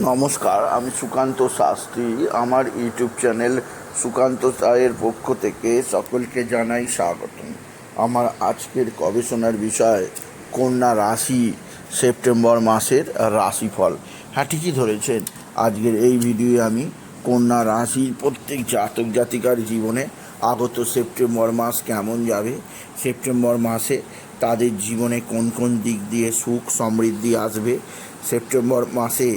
নমস্কার, আমি সুকান্ত শাস্ত্রী। আমার ইউটিউব চ্যানেল সুকান্ত সায়ের পক্ষ থেকে সকলকে জানাই স্বাগতম। আমার আজকের গবেষণার বিষয়, কন্যা রাশি, সেপ্টেম্বর মাসের রাশিফল। হ্যাঁ ঠিকই ধরেছেন। আজকের এই ভিডিওয়ে আমি কন্যা রাশির প্রত্যেক জাতক জাতিকার জীবনে আগত সেপ্টেম্বর মাস কেমন যাবে, সেপ্টেম্বর মাসে তাদের জীবনে কোন কোন দিক দিয়ে সুখ সমৃদ্ধি আসবে, সেপ্টেম্বর মাসে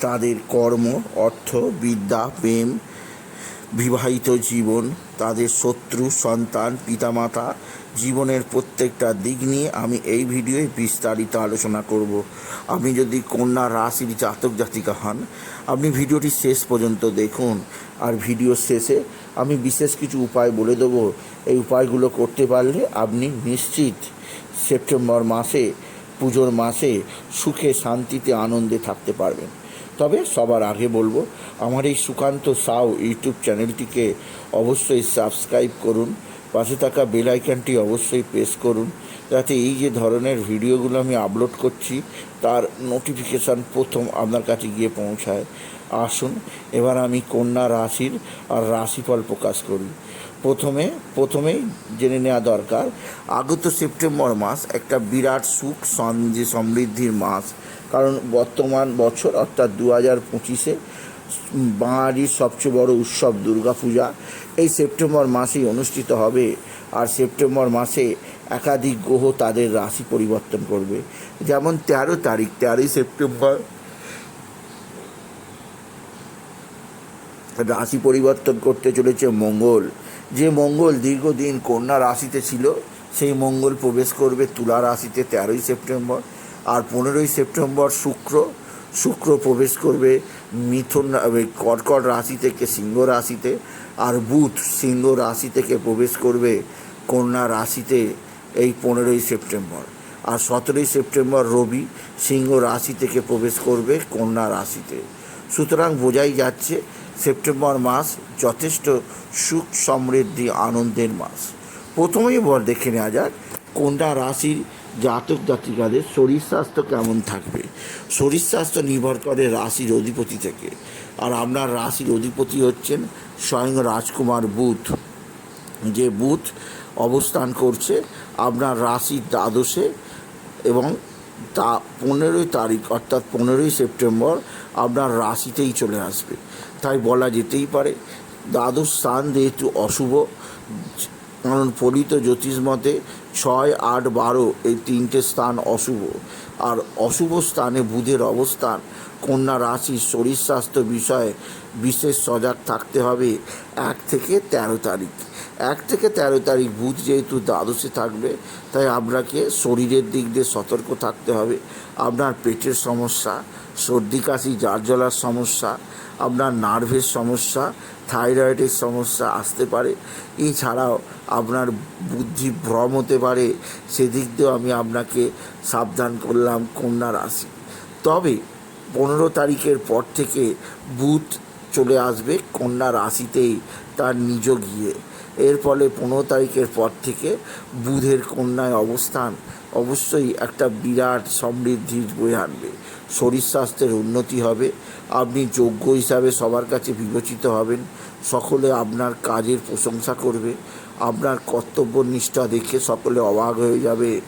তাদের কর্ম, অর্থ, বিদ্যা, প্রেম, বিবাহিত জীবন, তাদের শত্রু, সন্তান, পিতামাতা, জীবনের প্রত্যেকটা দিক নিয়ে আমি এই ভিডিওয়ে বিস্তারিত আলোচনা করব। আপনি যদি কন্যা রাশির জাতক জাতিকা হন, আপনি ভিডিওটি শেষ পর্যন্ত দেখুন। আর ভিডিও শেষে আমি বিশেষ কিছু উপায় বলে দেবো। এই উপায়গুলো করতে পারলে আপনি নিশ্চিত সেপ্টেম্বর মাসে, পুজোর মাসে সুখে, শান্তিতে, আনন্দে থাকতে পারবেন। তবে সবার আগে বলব, আমার এই সুকান্ত সাউ ইউটিউব চ্যানেলটিকে অবশ্যই সাবস্ক্রাইব করুন, পাশে থাকা বেল আইকনটি অবশ্যই প্রেস করুন, যাতে এই যে ধরনের ভিডিওগুলো আমি আপলোড করছি, তার নোটিফিকেশান প্রথম আপনার কাছে গিয়ে পৌঁছায়। আসুন, এবার আমি কন্যা রাশির আর রাশিফল প্রকাশ করি। প্রথমে, প্রথমেই জেনে নেওয়া দরকার, আগত সেপ্টেম্বর মাস একটা বিরাট সুখ সমৃদ্ধির মাস। কারণ বর্তমান বছর, অর্থাৎ দু হাজার পঁচিশে, বাঙালির সবচেয়ে বড় উৎসব দুর্গাপূজা। এই সেপ্টেম্বর মাসেই অনুষ্ঠিত হবে আর সেপ্টেম্বর মাসে একাধিক গ্রহ তাদের রাশি পরিবর্তন করবে। যেমন তেরো তারিখ, তেরোই সেপ্টেম্বর রাশি পরিবর্তন করতে চলেছে মঙ্গল। যে মঙ্গল দীর্ঘদিন কন্যা রাশিতে ছিল, সেই মঙ্গল প্রবেশ করবে তুলা রাশিতে তেরোই সেপ্টেম্বর। আর পনেরোই সেপ্টেম্বর শুক্র শুক্র প্রবেশ করবে মিথুন কর্কট রাশি থেকে, সিংহ রাশিতে, আর বুধ সিংহ রাশি থেকে প্রবেশ করবে কন্যা রাশিতে এই পনেরোই সেপ্টেম্বর। আর সতেরোই সেপ্টেম্বর রবি সিংহ রাশি থেকে প্রবেশ করবে কন্যা রাশিতে। সুতরাং বোঝাই যাচ্ছে সেপ্টেম্বর মাস যথেষ্ট সুখ সমৃদ্ধি আনন্দের মাস। প্রথমেই বল দেখে নেওয়া যাক, কন্যা রাশির জাতক জাতিকাদের শরীর স্বাস্থ্য কেমন থাকবে? শরীর স্বাস্থ্য নির্ভর করে রাশির অধিপতি থেকে। আর আপনার রাশির অধিপতি হচ্ছেন স্বয়ং রাজকুমার বুধ। যে বুধ অবস্থান করছে আপনার রাশির দ্বাদশে এবং তা পনেরোই তারিখ অর্থাৎ পনেরোই সেপ্টেম্বর আপনার রাশিতেই চলে আসবে। তাই বলা যেতেই পারে দ্বাদশ স্থান যেহেতু অশুভ, কারণ ফলিত জ্যোতিষ মতে ছয় আট বারো এই তিনটে স্থান অশুভ। আর অশুভ স্থানে বুধের অবস্থান। কন্যা রাশির শরীর স্বাস্থ্য বিষয়ে বিশেষ সজাগ থাকতে হবে এক থেকে তেরো তারিখ। এক থেকে তেরো তারিখ বুধ যেহেতু দ্বাদশে থাকবে, তাই আপনাকে শরীরের দিক দিয়ে সতর্ক থাকতে হবে। আপনার পেটের সমস্যা, সর্দি, কাশি জার জ্বলার সমস্যা, আপনার নার্ভের সমস্যা, থাইরয়েডের সমস্যা আসতে পারে। এছাড়াও আপনার বুদ্ধি ভ্রম হতে পারে, সেদিক দিয়েও আমি আপনাকে সাবধান করলাম কন্যা রাশি। তবে পনেরো তারিখের পর থেকে বুধ চলে আসবে কন্যা রাশিতেই তার নিজ গিয়ে এর ফলে পনেরো তারিখের পর থেকে বুধের কন্যায় অবস্থান অবশ্যই একটা বিরাট সমৃদ্ধির বয়ে আনবে। শরীর স্বাস্থ্যের উন্নতি হবে। আপনি যোগ্য হিসাবে সবার কাছে বিবেচিত হবেন। সকলে আপনার কাজের প্রশংসা করবে। আপনার কর্তব্য নিষ্ঠা দেখে সকলে অবাক হয়ে যাবে।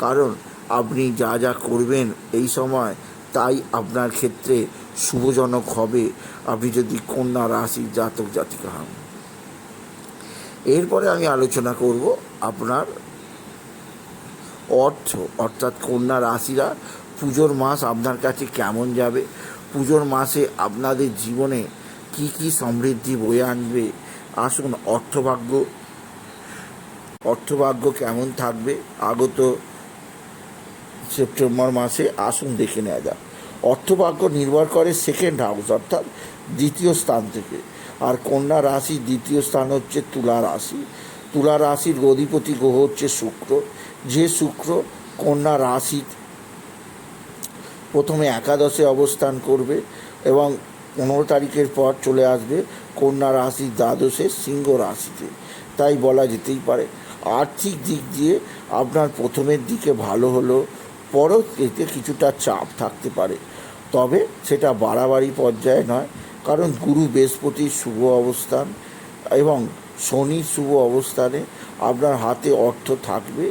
কারণ আপনি যা যা করবেন এই সময় তাই আপনার ক্ষেত্রে শুভজনক হবে। আপনি যদি কন্যা রাশির জাতক জাতিকা হন। এরপরে আমি আলোচনা করব আপনার অর্থ, অর্থাৎ কন্যা রাশিরা পুজোর মাস আপনার কাছে কেমন যাবে? পুজোর মাসে আপনাদের জীবনে কি কি সমৃদ্ধি বয়ে আনবে? আসুন অর্থভাগ্য অর্থভাগ্য কেমন থাকবে? আগত সেপ্টেম্বর মাসে আসুন দেখে নেওয়া যাক। অর্থভাগ্য নির্ভর করে সেকেন্ড হাউস অর্থাৎ দ্বিতীয় স্থান থেকে। আর কন্যা রাশির দ্বিতীয় স্থান হচ্ছে তুলা রাশি। তুলা রাশির অধিপতি গ্রহ হচ্ছে শুক্র। যে শুক্র কন্যা রাশির প্রথমে একাদশে অবস্থান করবে এবং পনেরো তারিখের পর চলে আসবে কন্যা রাশির দ্বাদশে সিংহ রাশিতে। তাই বলা যেতেই পারে, আর্থিক দিক দিয়ে আপনার প্রথমের দিকে ভালো হলো, পরবর্তীতে কিছুটা চাপ থাকতে পারে। তবে সেটা বাড়াবাড়ি পর্যায়ে নয় কারণ গুরু বৃহস্পতির শুভ অবস্থান এবং শনির শুভ অবস্থানে আপনার হাতে অর্থ থাকবে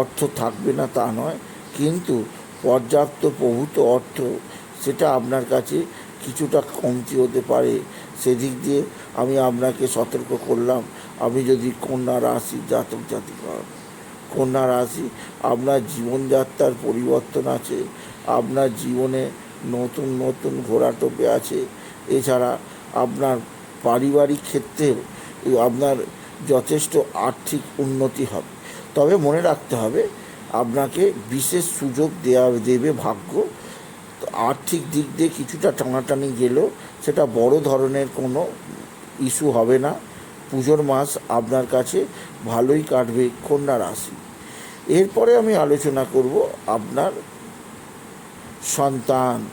অর্থ থাকবে না তা নয়, কিন্তু পর্যাপ্ত প্রভূত অর্থ, সেটা আপনার কাছে কিছুটা কমতি হতে পারে। সেদিক দিয়ে আমি আপনাকে সতর্ক করলাম, আপনি যদি কন্যা রাশি জাতক জাতিকা, কন্যা রাশি, আপনার জীবনযাত্রার পরিবর্তন আছে, আপনার জীবনে নতুন নতুন ঘোরাটোপে আছে এছাড়া আপনার পারিবারিক ক্ষেত্রেও আপনার যথেষ্ট আর্থিক উন্নতি হবে। তবে মনে রাখতে হবে, আপনাকে বিশেষ সুযোগ দেওয়া দেবে ভাগ্য। আর্থিক দিক দিয়ে কিছুটা টানাটানি গেলেও সেটা বড় ধরনের কোনো ইস্যু হবে না। পুজোর মাস আপনার কাছে ভালোই কাটবে কন্যা রাশি। এরপরে আমি আলোচনা করব আপনার সন্তান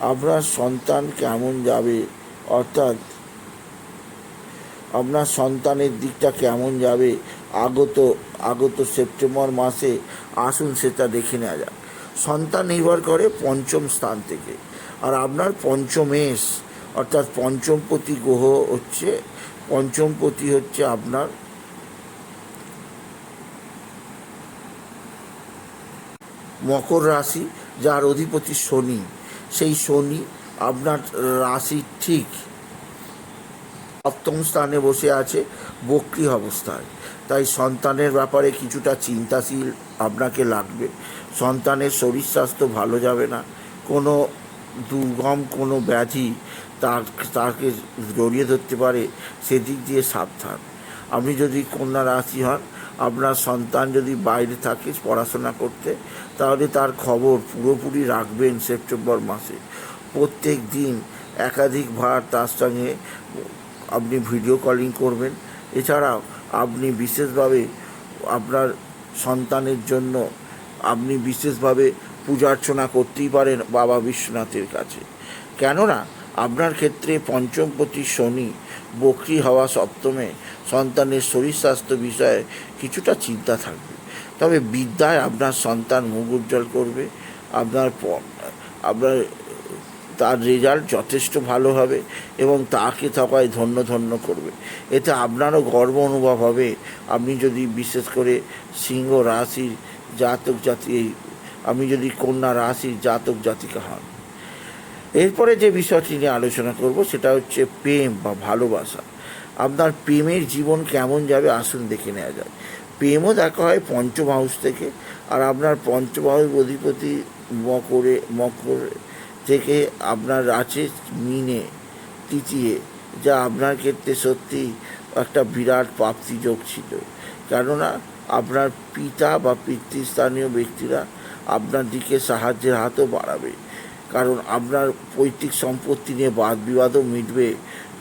আপনার সন্তান কেমন যাবে? অর্থাৎ আপনার সন্তানের দিকটা কেমন যাবে? আগত আগত সেপ্টেম্বর মাসে আসুন সেটা দেখে নেওয়া যাক। সন্তান নির্ভর করে পঞ্চম স্থান থেকে। আর আপনার পঞ্চমেশ অর্থাৎ পঞ্চমপতি গ্রহ হচ্ছে পঞ্চমপতি হচ্ছে আপনার মকর রাশি, যার অধিপতি শনি। সেই শনি আপনার রাশি ঠিক সপ্তম স্থানে বসে আছে, বক্রি অবস্থায়। তাই সন্তানের ব্যাপারে কিছুটা চিন্তাশীল আপনাকে লাগবে। সন্তানের শরীর স্বাস্থ্য ভালো যাবে না। কোনো দুর্গম, কোনো ব্যাধি তার, তাকে জড়িয়ে ধরতে পারে, সেদিক দিয়ে সাবধান। আপনি যদি কন্যা রাশি হন, আপনার সন্তান যদি বাইরে থাকে পড়াশোনা করতে, তাহলে তার খবর পুরোপুরি রাখবেন সেপ্টেম্বর মাসে। প্রত্যেক দিন একাধিকবার তার সঙ্গে আপনি ভিডিও কলিং করবেন। এছাড়াও আপনি বিশেষভাবে আপনার সন্তানের জন্য আপনি বিশেষভাবে পূজা অর্চনা করতেই পারেন বাবা বিশ্বনাথের কাছে। কেননা আপনার ক্ষেত্রে পঞ্চমপতি শনি বকরি হওয়া সপ্তমে সন্তানের শরীর স্বাস্থ্য বিষয়ে কিছুটা চিন্তা থাকবে। তবে বিদ্যায় আপনার সন্তান মুখ উজ্জ্বল করবে, আপনার আপনার, তার রেজাল্ট যথেষ্ট ভালো হবে এবং তাকে সবাই ধন্য ধন্য করবে। এতে আপনারও গর্ব অনুভব হবে। আপনি যদি বিশেষ করে সিংহ রাশির জাতক জাতি, আমি যদি কন্যা রাশির জাতক জাতিকা হন এরপরে যে বিষয়টি নিয়ে আলোচনা করব, সেটা হচ্ছে প্রেম বা ভালোবাসা। আপনার প্রেমের জীবন কেমন যাবে আসুন দেখে নেওয়া যায় প্রেমও দেখা হয় পঞ্চম হাউস থেকে, আর আপনার পঞ্চম হাউস অধিপতি মকরে, মকর থেকে আপনার আছে মিনে তৃতীয়, যা আপনার ক্ষেত্রে সত্যি একটা বিরাট প্রাপ্তি যোগ ছিল। কেননা, আপনার পিতা বা পিতৃস্থানীয় ব্যক্তিরা আপনার দিকে সাহায্যের হাতও বাড়াবে। কারণ আপনার পৈতৃক সম্পত্তি নিয়ে বাদ বিবাদও মিটবে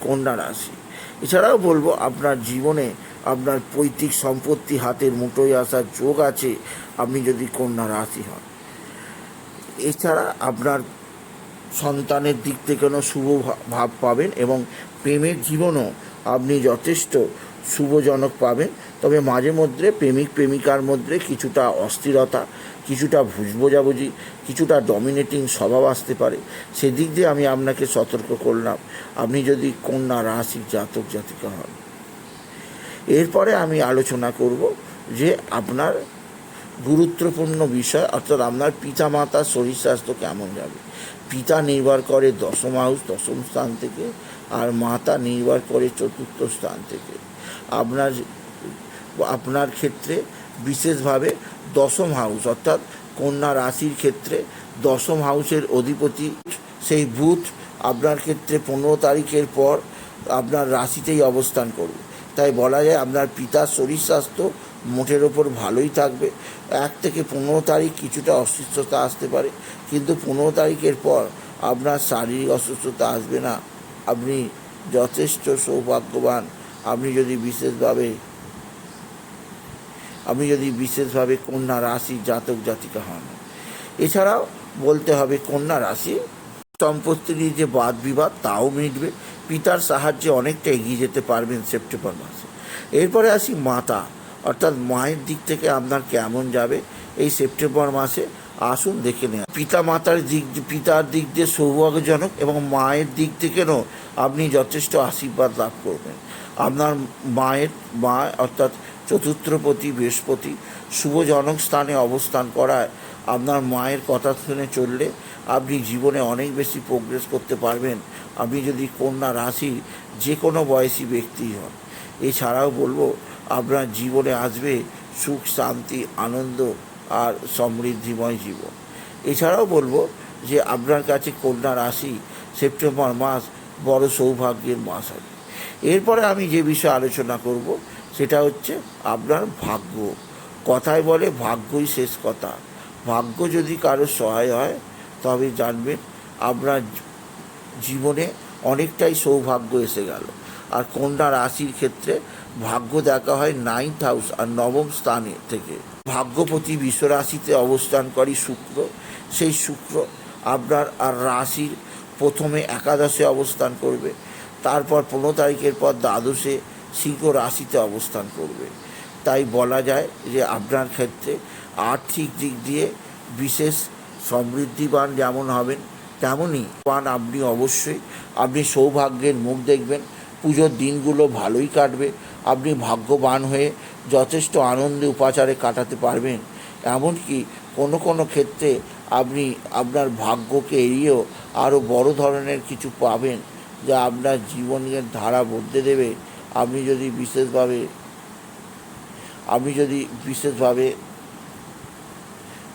কন্যা রাশি। এছাড়াও বলব, আপনার জীবনে আপনার পৈতৃক সম্পত্তি হাতের মুঠোয় আসার যোগ আছে, আপনি যদি কন্যা রাশি হন। এছাড়া আপনার সন্তানের দিক থেকেও শুভ ভাব পাবেন এবং প্রেমের জীবনও আপনি যথেষ্ট শুভজনক পাবেন। তবে মাঝে মধ্যে প্রেমিক প্রেমিকার মধ্যে কিছুটা অস্থিরতা কিছুটা ভুজ বোঝাবুঝি কিছুটা ডমিনেটিং স্বভাব আসতে পারে। সেদিক দিয়ে আমি আপনাকে সতর্ক করলাম, আপনি যদি কন্যা রাশির জাতক জাতিকা হন। এরপরে আমি আলোচনা করব যে আপনার গুরুত্বপূর্ণ বিষয়, অর্থাৎ আপনার পিতা মাতার শরীর স্বাস্থ্য কেমন যাবে? পিতা নির্ভর করে দশম হাউস দশম স্থান থেকে, আর মাতা নির্ভর করে চতুর্থ স্থান থেকে। আপনার আপনার ক্ষেত্রে বিশেষভাবে দশম হাউস, অর্থাৎ কন্যা রাশির ক্ষেত্রে দশম হাউসের অধিপতি সেই বুধ আপনার ক্ষেত্রে পনেরো তারিখের পর আপনার রাশিতেই অবস্থান করবে। তাই বলা যায় আপনার পিতার শরীর স্বাস্থ্য মোটের ওপর ভালোই থাকবে। এক থেকে পনেরো তারিখ কিছুটা অসুস্থতা আসতে পারে, কিন্তু পনেরো তারিখের পর আপনার শারীরিক অসুস্থতা আসবে না। আপনি যথেষ্ট সৌভাগ্যবান। আপনি যদি বিশেষভাবে আপনি যদি বিশেষভাবে কন্যা রাশি জাতক জাতিকা হন। এছাড়াও বলতে হবে কন্যা রাশি, সম্পত্তি নিয়ে যে বাদ বিবাদ তাও মিটবে। পিতার সাহায্যে অনেকটা এগিয়ে যেতে পারবেন সেপ্টেম্বর মাসে। এরপরে আসি মাতা, অর্থাৎ মায়ের দিক থেকে আপনার কেমন যাবে এই সেপ্টেম্বর মাসে আসুন দেখে নেন। পিতা মাতার দিক, পিতার দিক দিয়ে সৌভাগ্যজনক এবং মায়ের দিক থেকেও আপনি যথেষ্ট আশীর্বাদ লাভ করবেন। আপনার মায়ের মা, অর্থাৎ চতুর্থপতি, বৃহস্পতি শুভজনক স্থানে অবস্থান করায় আপনার মায়ের কথা শুনে চললে আপনি জীবনে অনেক বেশি প্রোগ্রেস করতে পারবেন। আপনি যদি কন্যা রাশির যে কোনো বয়সী ব্যক্তি হন। এছাড়াও বলব, আপনার জীবনে আসবে সুখ, শান্তি, আনন্দ আর সমৃদ্ধিময় জীবন। এছাড়াও বলব যে আপনার কাছে কন্যা রাশি সেপ্টেম্বর মাস বড় সৌভাগ্যের মাস হবে। এরপরে আমি যে বিষয়ে আলোচনা করব সেটা হচ্ছে আপনার ভাগ্য। কথায় বলে ভাগ্যই শেষ কথা। ভাগ্য যদি কারও সহায় হয়, তবে জানবেন আপনার জীবনে অনেকটাই সৌভাগ্য এসে গেল। আর কন্যা রাশির ক্ষেত্রে ভাগ্য দেখা হয় নাইন্থ হাউস আর নবম স্থানে থেকে। ভাগ্যপতি বিশ্ব রাশিতে অবস্থানকারী শুক্র। সেই শুক্র আপনার আর রাশির প্রথমে একাদশে অবস্থান করবে। তারপর পনেরো তারিখের পর দ্বাদশে সিংহ রাশিতে অবস্থান করবে। তাই বলা যায় যে আপনার ক্ষেত্রে আর্থিক দিক দিয়ে বিশেষ সমৃদ্ধিবান যেমন হবেন, তেমনই পান আপনি অবশ্যই, আপনি সৌভাগ্যের মুখ দেখবেন, পুজোর দিনগুলো ভালোই কাটবে, আপনি ভাগ্যবান হয়ে যথেষ্ট আনন্দে উপাচারে কাটাতে পারবেন। এমনকি কোনো কোনো ক্ষেত্রে আপনি আপনার ভাগ্যকে এড়িয়েও আরও বড় ধরনের কিছু পাবেন, যা আপনার জীবনের ধারা বদলে দেবে। আপনি যদি বিশেষভাবে, আপনি যদি বিশেষভাবে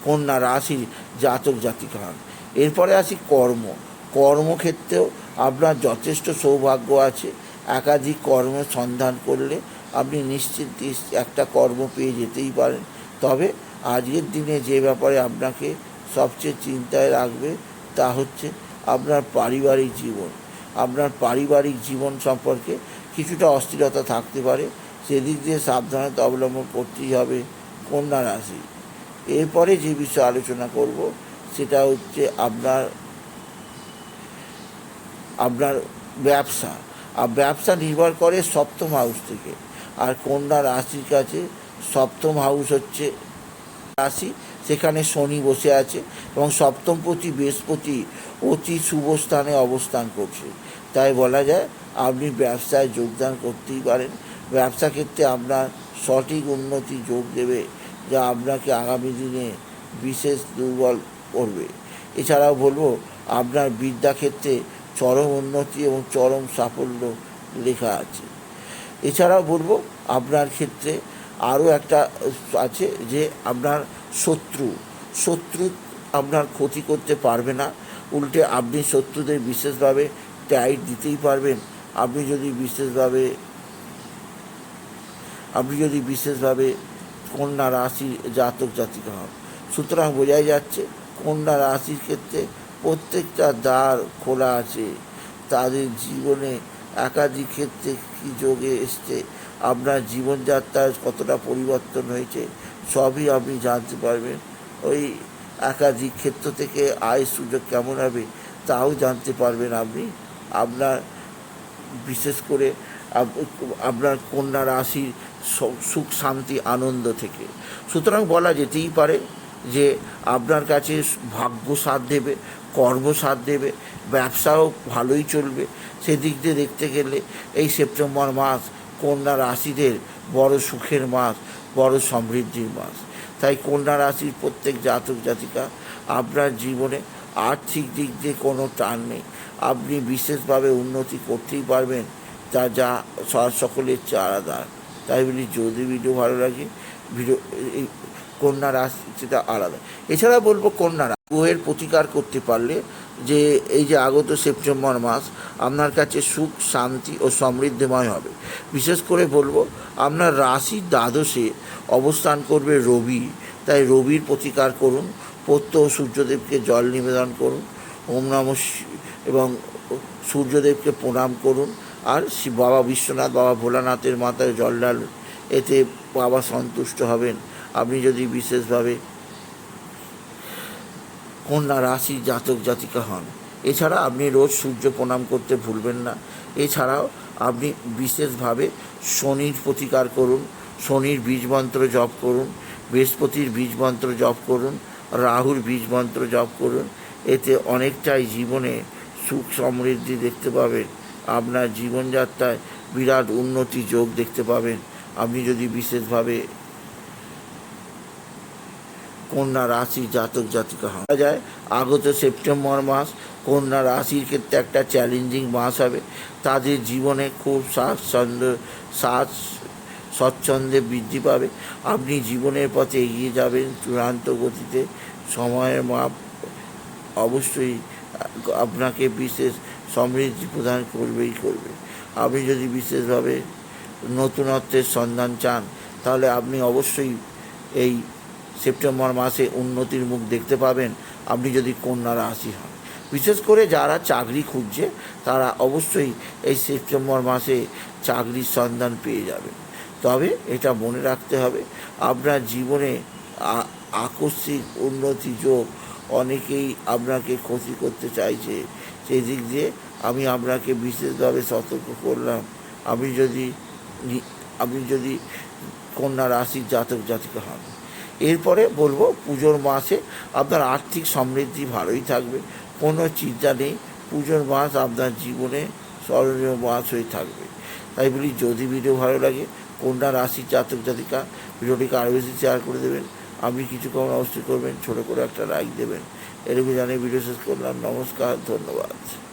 কন্যা রাশির জাতক জাতিকা হন, এরপরে আসি কর্ম। কর্মক্ষেত্রেও আপনার যথেষ্ট সৌভাগ্য আছে। একাধিক কর্মের সন্ধান করলে আপনি নিশ্চিত একটা কর্ম পেয়ে যেতেই পারেন। তবে আজকের দিনে যে ব্যাপারে আপনাকে সবচেয়ে চিন্তায় রাখবে তা হচ্ছে আপনার পারিবারিক জীবন। আপনার পারিবারিক জীবন সম্পর্কে কিছুটা অস্থিরতা থাকতে পারে। সেদিক দিয়ে সাবধানতা অবলম্বন করতেই হবে কন্যা রাশি। এরপরে যে বিষয়ে আলোচনা করব, সেটা হচ্ছে আপনার আপনার ব্যবসা। আর ব্যবসা নির্ভর করে সপ্তম হাউস থেকে। আর কন্যা রাশির কাছে সপ্তম হাউস হচ্ছে রাশি। সেখানে শনি বসে আছে এবং সপ্তমপতি বৃহস্পতি অতি শুভ স্থানে অবস্থান করছে। তাই বলা যায়, আপনি ব্যবসায় যোগদান করতেই পারেন। ব্যবসা ক্ষেত্রে আপনার সঠিক উন্নতি যোগ দেবে, যা আপনাকে আগামী দিনে বিশেষ দুর্বল করবে। এছাড়াও বলব, আপনার বিদ্যাক্ষেত্রে চরম উন্নতি এবং চরম সাফল্য লেখা আছে। এছাড়াও বলব, আপনার ক্ষেত্রে আরও একটা আছে যে আপনার শত্রু শত্রু আপনার ক্ষতি করতে পারবে না। উল্টে আপনি শত্রুদের বিশেষভাবে টাইট দিতেই পারবেন। আপনি যদি বিশেষভাবে, আপনি যদি বিশেষভাবে কন্যা রাশি জাতক জাতিকা হন, সুতরাং বোঝাই যাচ্ছে কন্যা রাশির ক্ষেত্রে প্রত্যেকটা দ্বার খোলা আছে। তাদের জীবনে একাধিক ক্ষেত্রে কী যোগে এসছে, আপনার জীবনযাত্রায় কতটা পরিবর্তন হয়েছে, সবই আপনি জানতে পারবেন। ওই একাধিক ক্ষেত্র থেকে আয় সুযোগ কেমন হবে, তাও জানতে পারবেন আপনি। আপনার, বিশেষ করে আপনার কন্যা রাশির সুখ, শান্তি, আনন্দ থেকে। সুতরাং বলা যেতেই পারে যে আপনার কাছে ভাগ্য সাথ দেবে, কর্ম সাথ দেবে, ব্যবসাও ভালোই চলবে। সেদিক দিয়ে দেখতে গেলে এই সেপ্টেম্বর মাস কন্যা রাশিদের বড় সুখের মাস, বড় সমৃদ্ধির মাস। তাই কন্যা রাশির প্রত্যেক জাতক জাতিকা আপনার জীবনে আর্থিক দিক দিয়ে কোনো টান নেই। আপনি বিশেষভাবে উন্নতি করতেই পারবেন তা যা সকলের চেয়ে আলাদা তাই বলি যদি ভিডিও ভালো লাগে ভিডিও এই কন্যা রাশি আলাদা। এছাড়া বলব কন্যা রাশি গ্রহের প্রতিকার করতে পারলে যে, এই যে আগত সেপ্টেম্বর মাস, আপনার কাছে সুখ, শান্তি ও সমৃদ্ধিময় হবে। বিশেষ করে বলব, আপনার রাশি দ্বাদশে অবস্থান করবে রবি। তাই রবির প্রতিকার করুন, প্রত্যহ সূর্যদেবকে জল নিবেদন করুন, ওম নম এবং সূর্যদেবকে প্রণাম করুন। আর বাবা বিশ্বনাথ, বাবা ভোলানাথের মাথায় জল ঢালুন এতে বাবা সন্তুষ্ট হবেন। আপনি যদি বিশেষভাবে কন্যা রাশি জাতক জাতিকা হন, এছাড়া আপনি রোজ সূর্য প্রণাম করতে ভুলবেন না। এছাড়াও আপনি বিশেষভাবে শনির প্রতিকার করুন, শনির বীজ মন্ত্র জপ করুন, বৃহস্পতির বীজ মন্ত্র জপ করুন, রাহুর বীজ মন্ত্র জপ করুন। এতে অনেকটাই জীবনে সুখ সমৃদ্ধি দেখতে পাবেন। আপনার জীবনযাত্রায় বিরাট উন্নতি যোগ দেখতে পাবেন। আপনি যদি বিশেষভাবে কন্যা রাশি জাতক জাতিকা হন। যায়, আগত সেপ্টেম্বর মাস কন্যা রাশির ক্ষেত্রে একটা চ্যালেঞ্জিং মাস হবে। তাদের জীবনে খুব স্বাচ্ছন্দ্য সাজ স্বচ্ছন্দে বৃদ্ধি পাবে। আপনি জীবনের পথে এগিয়ে যাবেন চূড়ান্ত গতিতে। সময়ের মাপ অবশ্যই আপনাকে বিশেষ সমৃদ্ধি প্রদান করবেই করবে। আপনি যদি বিশেষভাবে নতুনত্বের সন্ধান চান, তাহলে আপনি অবশ্যই এই সেপ্টেম্বর মাসে উন্নতির মুখ দেখতে পাবেন। আপনি যদি কন্যা রাশি হন। বিশেষ করে যারা চাকরি খুঁজছে, তারা অবশ্যই এই সেপ্টেম্বর মাসে চাকরির সন্ধান পেয়ে যাবেন। তবে এটা মনে রাখতে হবে, আপনার জীবনে আকস্মিক উন্নতি যোগ অনেকেই আপনাকে ক্ষতি করতে চাইছে। সেই দিক দিয়ে আমি আপনাকে বিশেষভাবে সতর্ক করলাম। আপনি যদি আপনি যদি কন্যা রাশির জাতক জাতিকা হন। এরপরে বলব, পুজোর মাসে আপনার আর্থিক সমৃদ্ধি ভালোই থাকবে। কোনো চিন্তা নেই, পুজোর মাস আপনার জীবনে স্মরণীয় মাস হয়ে থাকবে। তাই বলি, যদি ভিডিও ভালো লাগে, কন্যা রাশির জাতক জাতিকা ভিডিওটিকে আরও বেশি শেয়ার করে দেবেন। আপনি কিছু কম অবশ্যই করবেন, ছোটো করে একটা লাইক দেবেন। এরকম জানিয়ে ভিডিও শেষ করলাম। নমস্কার, ধন্যবাদ।